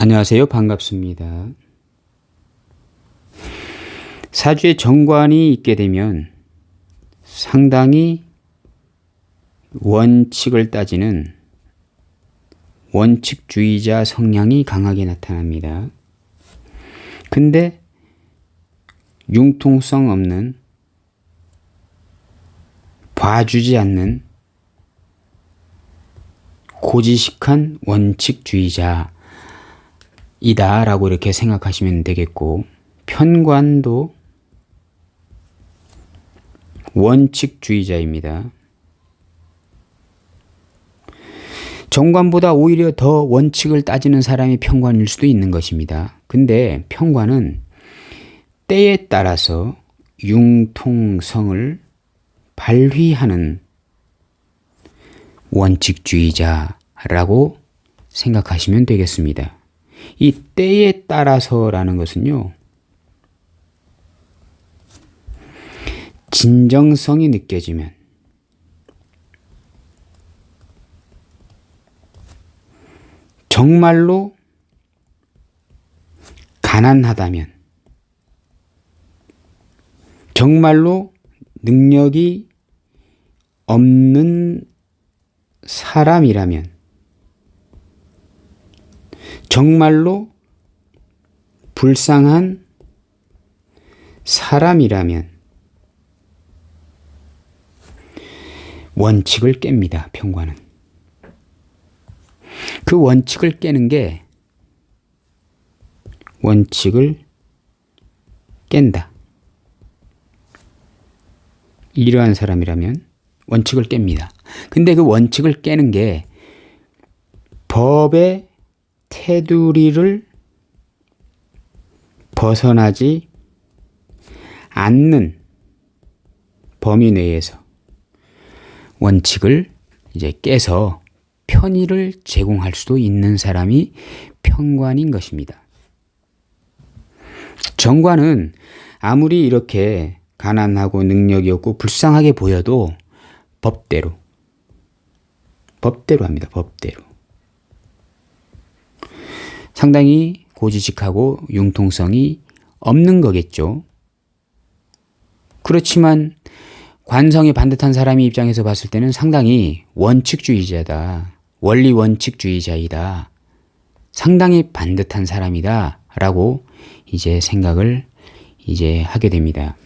안녕하세요. 반갑습니다. 사주에 정관이 있게 되면 상당히 원칙을 따지는 원칙주의자 성향이 강하게 나타납니다. 근데 융통성 없는 봐주지 않는 고지식한 원칙주의자 이다 라고 이렇게 생각하시면 되겠고 편관도 원칙주의자입니다. 정관보다 오히려 더 원칙을 따지는 사람이 편관일 수도 있는 것입니다. 근데 편관은 때에 따라서 융통성을 발휘하는 원칙주의자라고 생각하시면 되겠습니다. 이 때에 따라서라는 것은요, 진정성이 느껴지면, 정말로 가난하다면, 정말로 능력이 없는 사람이라면, 정말로 불쌍한 사람이라면 원칙을 깹니다. 평관은. 그 원칙을 깨는 게 원칙을 깬다. 이러한 사람이라면 원칙을 깹니다. 근데 그 원칙을 깨는 게 법의 테두리를 벗어나지 않는 범위 내에서 원칙을 이제 깨서 편의를 제공할 수도 있는 사람이 평관인 것입니다. 정관은 아무리 이렇게 가난하고 능력이 없고 불쌍하게 보여도 법대로 법대로 합니다. 법대로. 상당히 고지식하고 융통성이 없는 거겠죠. 그렇지만 관성이 반듯한 사람의 입장에서 봤을 때는 상당히 원칙주의자다. 원리 원칙주의자이다. 상당히 반듯한 사람이다. 라고 이제 생각을 이제 하게 됩니다.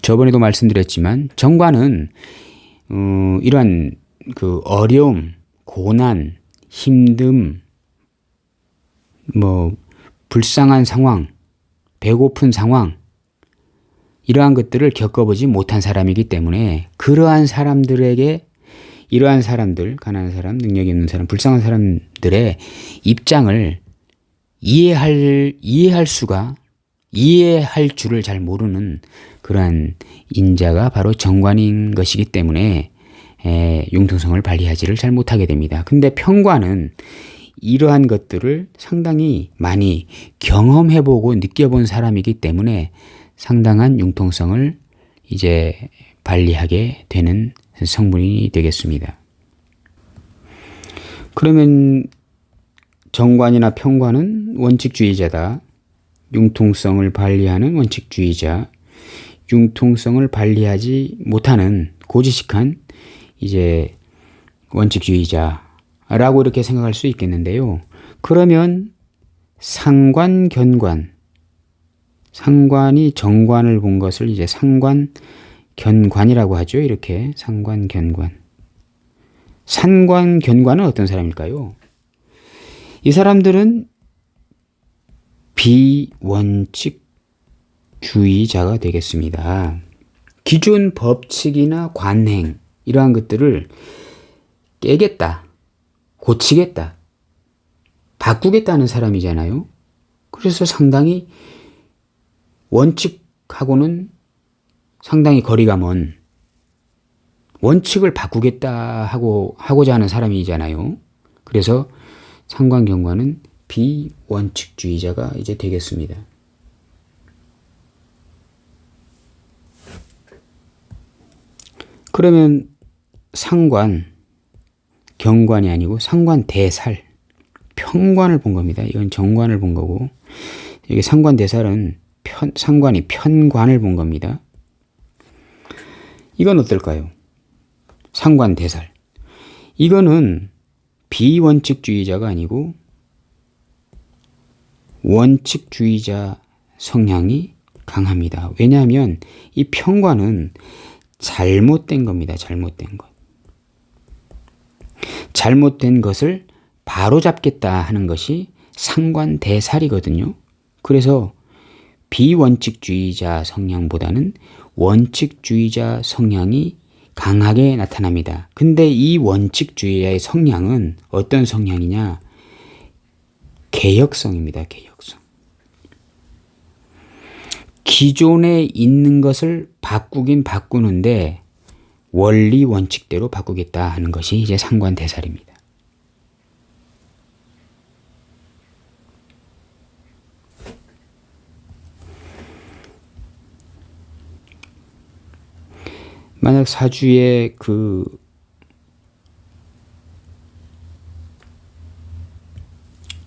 저번에도 말씀드렸지만 정관은 어, 이러한 그 어려움, 고난, 힘듦, 뭐 불쌍한 상황, 배고픈 상황 이러한 것들을 겪어보지 못한 사람이기 때문에 그러한 사람들에게 이러한 사람들, 가난한 사람, 능력 있는 사람, 불쌍한 사람들의 입장을 이해할 이해할 수가 이해할 줄을 잘 모르는 그러한 인자가 바로 정관인 것이기 때문에 에, 융통성을 발휘하지를 잘 못하게 됩니다. 근데 평관은 이러한 것들을 상당히 많이 경험해보고 느껴본 사람이기 때문에 상당한 융통성을 이제 발휘하게 되는 성분이 되겠습니다. 그러면 정관이나 평관은 원칙주의자다. 융통성을 발휘하는 원칙주의자, 융통성을 발휘하지 못하는 고지식한 이제 원칙주의자 라고 이렇게 생각할 수 있겠는데요. 그러면 상관, 견관, 상관이 정관을 본 것을 이제 상관, 견관이라고 하죠. 이렇게 상관, 견관. 산관, 견관은 어떤 사람일까요? 이 사람들은 비원칙주의자가 되겠습니다. 기존 법칙이나 관행, 이러한 것들을 깨겠다, 고치겠다, 바꾸겠다는 사람이잖아요. 그래서 상당히 원칙하고는 상당히 거리가 먼 원칙을 바꾸겠다 하고 하고자 하는 사람이잖아요. 그래서 상관경관은 비원칙주의자가 이제 되겠습니다. 그러면 상관, 경관이 아니고 상관 대살. 편관을 본 겁니다. 이건 정관을 본 거고 여기 상관 대살은 편, 상관이 편관을 본 겁니다. 이건 어떨까요? 상관 대살. 이거는 비원칙주의자가 아니고 원칙주의자 성향이 강합니다. 왜냐하면 이 편관은 잘못된 겁니다. 잘못된 것. 잘못된 것을 바로잡겠다 하는 것이 상관대살이거든요. 그래서 비원칙주의자 성향보다는 원칙주의자 성향이 강하게 나타납니다. 근데 이 원칙주의자의 성향은 어떤 성향이냐? 개혁성입니다. 개혁성. 기존에 있는 것을 바꾸긴 바꾸는데 원리 원칙대로 바꾸겠다 하는 것이 이제 상관 대살입니다. 만약 사주에 그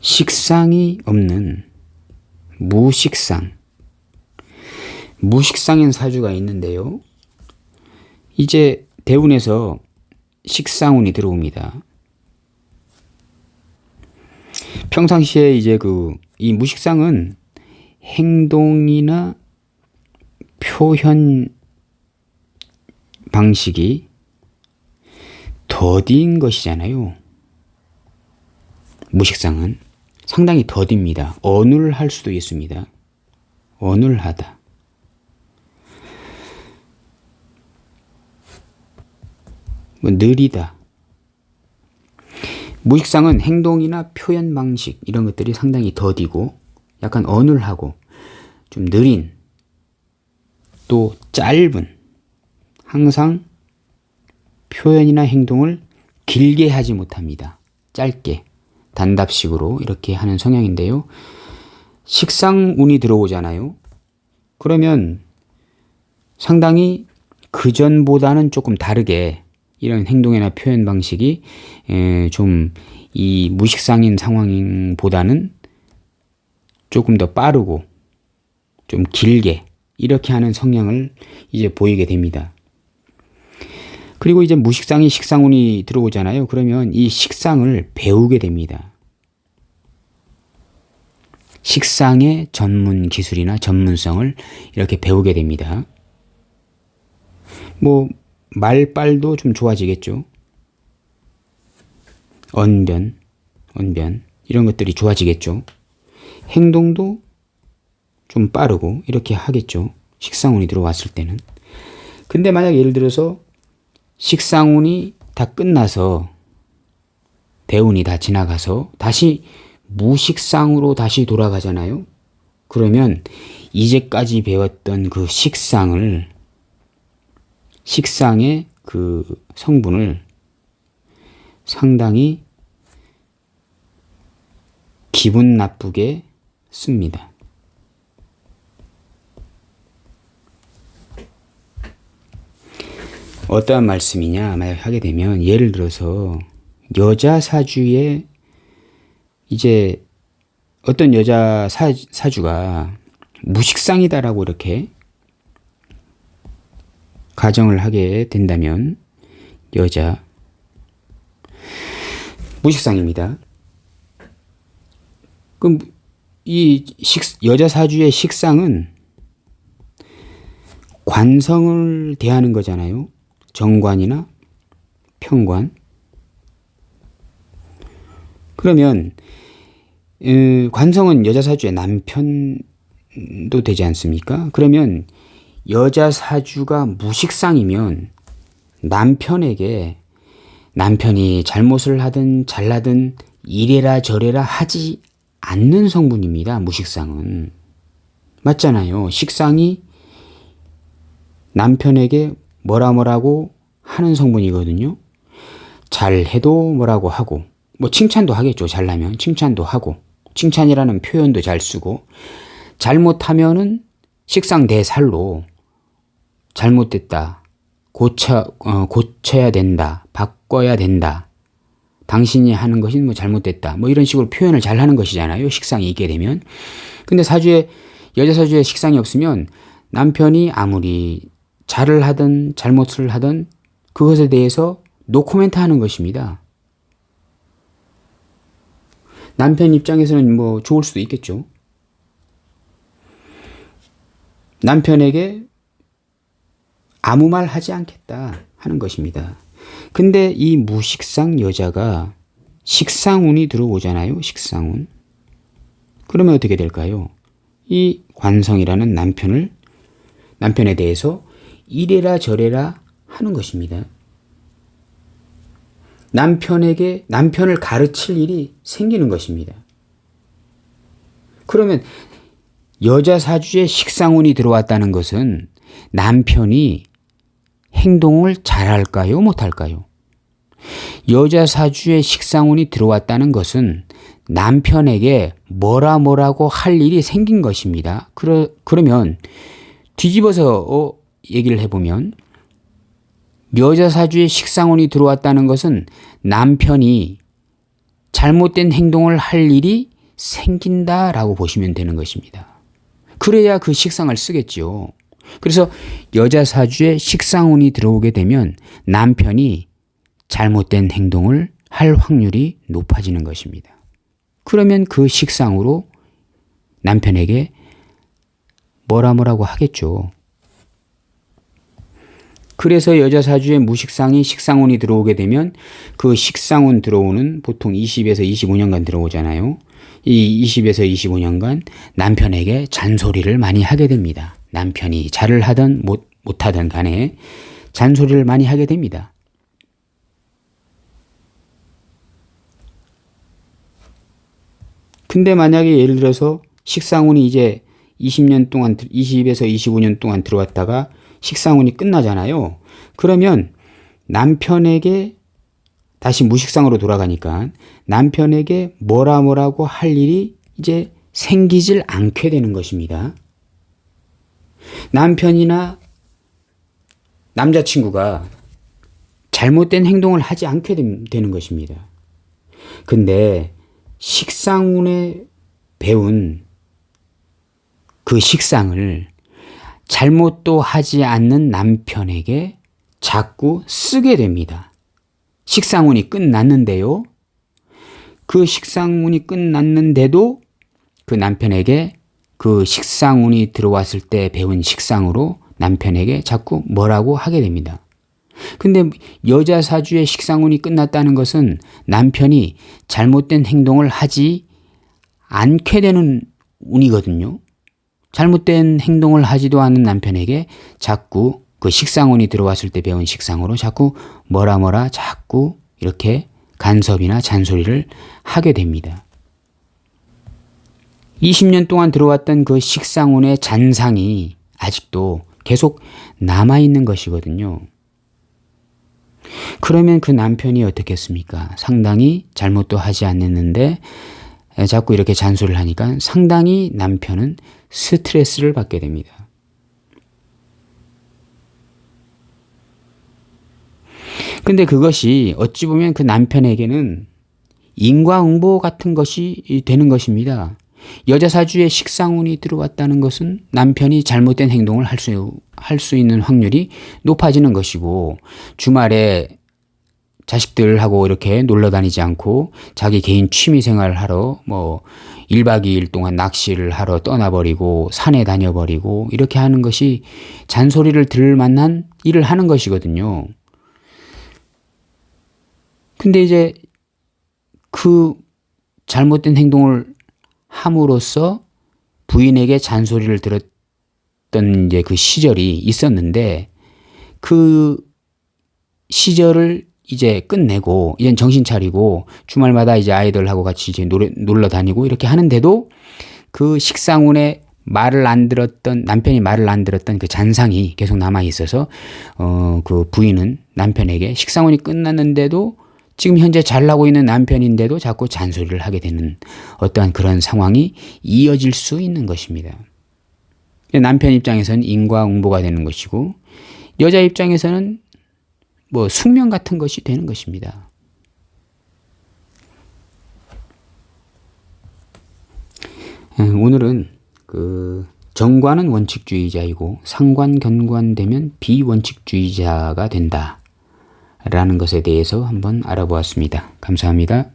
식상이 없는 무식상 무식상인 사주가 있는데요. 이제 대운에서 식상운이 들어옵니다. 평상시에 이제 그 이 무식상은 행동이나 표현 방식이 더딘 것이잖아요. 무식상은 상당히 더딥니다. 어눌할 수도 있습니다. 어눌하다. 뭐 느리다. 무식상은 행동이나 표현 방식 이런 것들이 상당히 더디고 약간 어눌하고 좀 느린 또 짧은 항상 표현이나 행동을 길게 하지 못합니다. 짧게 단답식으로 이렇게 하는 성향인데요. 식상 운이 들어오잖아요. 그러면 상당히 그전보다는 조금 다르게 이런 행동이나 표현 방식이 좀 이 무식상인 상황보다는 조금 더 빠르고 좀 길게 이렇게 하는 성향을 이제 보이게 됩니다. 그리고 이제 무식상이 식상운이 들어오잖아요. 그러면 이 식상을 배우게 됩니다. 식상의 전문 기술이나 전문성을 이렇게 배우게 됩니다. 뭐 말빨도 좀 좋아지겠죠. 언변, 언변 이런 것들이 좋아지겠죠. 행동도 좀 빠르고 이렇게 하겠죠. 식상운이 들어왔을 때는. 근데 만약 예를 들어서 식상운이 다 끝나서 대운이 다 지나가서 다시 무식상으로 다시 돌아가잖아요. 그러면 이제까지 배웠던 그 식상을 식상의 그 성분을 상당히 기분 나쁘게 씁니다. 어떠한 말씀이냐 만약 하게 되면 예를 들어서 여자 사주에 이제 어떤 여자 사, 사주가 무식상이다라고 이렇게 가정을 하게 된다면 여자 무식상입니다. 그럼 이 식, 여자 사주의 식상은 관성을 대하는 거잖아요. 정관이나 평관. 그러면 관성은 여자 사주의 남편도 되지 않습니까? 그러면 여자 사주가 무식상이면 남편에게 남편이 잘못을 하든 잘하든 이래라 저래라 하지 않는 성분입니다. 무식상은. 맞잖아요. 식상이 남편에게 뭐라 뭐라고 하는 성분이거든요. 잘해도 뭐라고 하고, 뭐 칭찬도 하겠죠. 잘나면 칭찬도 하고, 칭찬이라는 표현도 잘 쓰고, 잘못하면은 식상 대살로 잘못됐다. 고쳐, 어, 고쳐야 된다. 바꿔야 된다. 당신이 하는 것이 뭐 잘못됐다. 뭐 이런 식으로 표현을 잘 하는 것이잖아요. 식상이 있게 되면. 근데 사주에, 여자 사주에 식상이 없으면 남편이 아무리 잘을 하든 잘못을 하든 그것에 대해서 노코멘트 하는 것입니다. 남편 입장에서는 뭐 좋을 수도 있겠죠. 남편에게 아무 말 하지 않겠다 하는 것입니다. 근데 이 무식상 여자가 식상운이 들어오잖아요. 식상운. 그러면 어떻게 될까요? 이 관성이라는 남편을 남편에 대해서 이래라 저래라 하는 것입니다. 남편에게 남편을 가르칠 일이 생기는 것입니다. 그러면 여자 사주에 식상운이 들어왔다는 것은 남편이 행동을 잘할까요? 못할까요? 여자 사주에 식상운이 들어왔다는 것은 남편에게 뭐라 뭐라고 할 일이 생긴 것입니다. 그러, 그러면 뒤집어서 어, 얘기를 해보면 여자 사주에 식상운이 들어왔다는 것은 남편이 잘못된 행동을 할 일이 생긴다라고 보시면 되는 것입니다. 그래야 그 식상을 쓰겠죠. 그래서 여자 사주에 식상운이 들어오게 되면 남편이 잘못된 행동을 할 확률이 높아지는 것입니다. 그러면 그 식상으로 남편에게 뭐라 뭐라고 하겠죠. 그래서 여자 사주에 무식상이 식상운이 들어오게 되면 그 식상운 들어오는 보통 20에서 25년간 들어오잖아요. 이 20에서 25년간 남편에게 잔소리를 많이 하게 됩니다. 남편이 잘을 하든 못, 못하든 간에 잔소리를 많이 하게 됩니다. 근데 만약에 예를 들어서 식상운이 이제 20년 동안, 20에서 25년 동안 들어왔다가 식상운이 끝나잖아요. 그러면 남편에게 다시 무식상으로 돌아가니까 남편에게 뭐라 뭐라고 할 일이 이제 생기질 않게 되는 것입니다. 남편이나 남자친구가 잘못된 행동을 하지 않게 되는 것입니다. 근데 식상운에 배운 그 식상을 잘못도 하지 않는 남편에게 자꾸 쓰게 됩니다. 식상운이 끝났는데요. 그 식상운이 끝났는데도 그 남편에게 그 식상운이 들어왔을 때 배운 식상으로 남편에게 자꾸 뭐라고 하게 됩니다. 근데 여자 사주의 식상운이 끝났다는 것은 남편이 잘못된 행동을 하지 않게 되는 운이거든요. 잘못된 행동을 하지도 않는 남편에게 자꾸 그 식상운이 들어왔을 때 배운 식상으로 자꾸 뭐라 뭐라 자꾸 이렇게 간섭이나 잔소리를 하게 됩니다. 20년 동안 들어왔던 그 식상운의 잔상이 아직도 계속 남아있는 것이거든요. 그러면 그 남편이 어떻겠습니까? 상당히 잘못도 하지 않았는데 자꾸 이렇게 잔소리를 하니까 상당히 남편은 스트레스를 받게 됩니다. 근데 그것이 어찌 보면 그 남편에게는 인과응보 같은 것이 되는 것입니다. 여자 사주에 식상운이 들어왔다는 것은 남편이 잘못된 행동을 할 수, 할 수 있는 확률이 높아지는 것이고, 주말에 자식들하고 이렇게 놀러 다니지 않고 자기 개인 취미 생활을 하러 뭐 1박 2일 동안 낚시를 하러 떠나버리고 산에 다녀버리고 이렇게 하는 것이 잔소리를 들을 만한 일을 하는 것이거든요. 근데 이제 그 잘못된 행동을 함으로써 부인에게 잔소리를 들었던 이제 그 시절이 있었는데 그 시절을 이제 끝내고 이젠 정신 차리고 주말마다 이제 아이들하고 같이 이제 노래, 놀러 다니고 이렇게 하는데도 그 식상운에 말을 안 들었던 남편이 말을 안 들었던 그 잔상이 계속 남아 있어서 어 그 부인은 남편에게 식상운이 끝났는데도 지금 현재 잘 나고 있는 남편인데도 자꾸 잔소리를 하게 되는 어떠한 그런 상황이 이어질 수 있는 것입니다. 남편 입장에서는 인과응보가 되는 것이고 여자 입장에서는 뭐 숙명 같은 것이 되는 것입니다. 예, 오늘은 그 정관은 원칙주의자이고 상관 견관되면 비원칙주의자가 된다. 라는 것에 대해서 한번 알아보았습니다. 감사합니다.